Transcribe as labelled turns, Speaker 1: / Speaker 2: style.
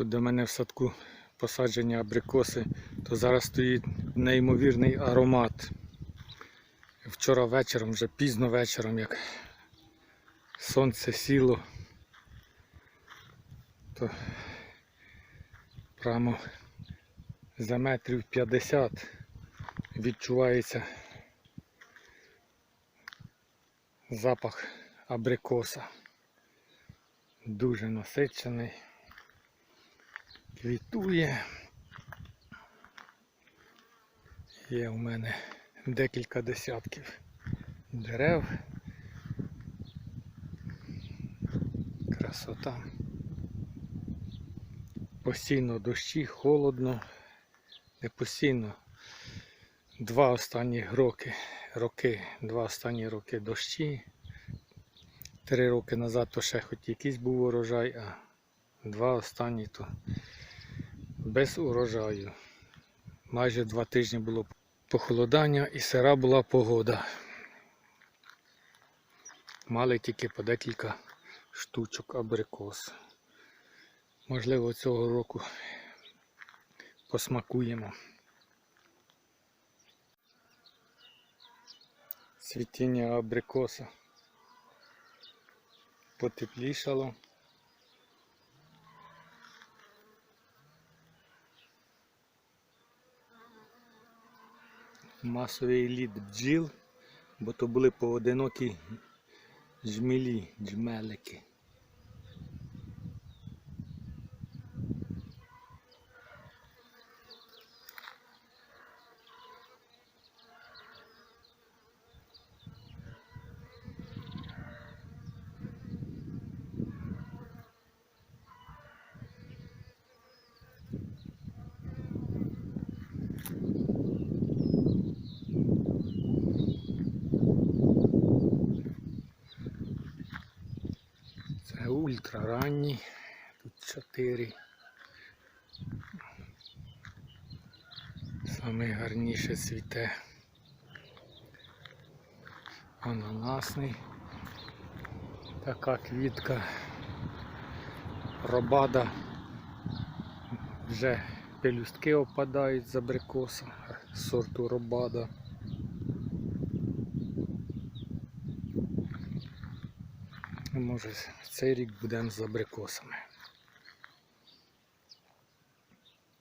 Speaker 1: Тут до мене в садку посаджені абрикоси, то зараз стоїть неймовірний аромат. Вчора вечором, вже пізно вечором, як сонце сіло, то прямо за метрів 50 відчувається запах абрикоса. Дуже насичений, квітує. Є у мене декілька десятків дерев. Красота. Постійно дощі, холодно, не постійно. Два останні роки, роки, два останні роки дощі. Три роки назад то ще хоч якийсь був урожай, а два останні то без урожаю. Майже два тижні було похолодання і сира була погода. Мали тільки по декілька штучок абрикос. Можливо, цього року посмакуємо. Цвітіння абрикоса потеплішало. Масовий лід бджіл, бо то були поодинокі жмілі, джмелики. Це ультраранній. Тут чотири. Саме гарніше цвіте. Ананасний. Така квітка. Робада. Вже пелюстки опадають з абрикоса сорту робада. Може, в цей рік будемо з абрикосами.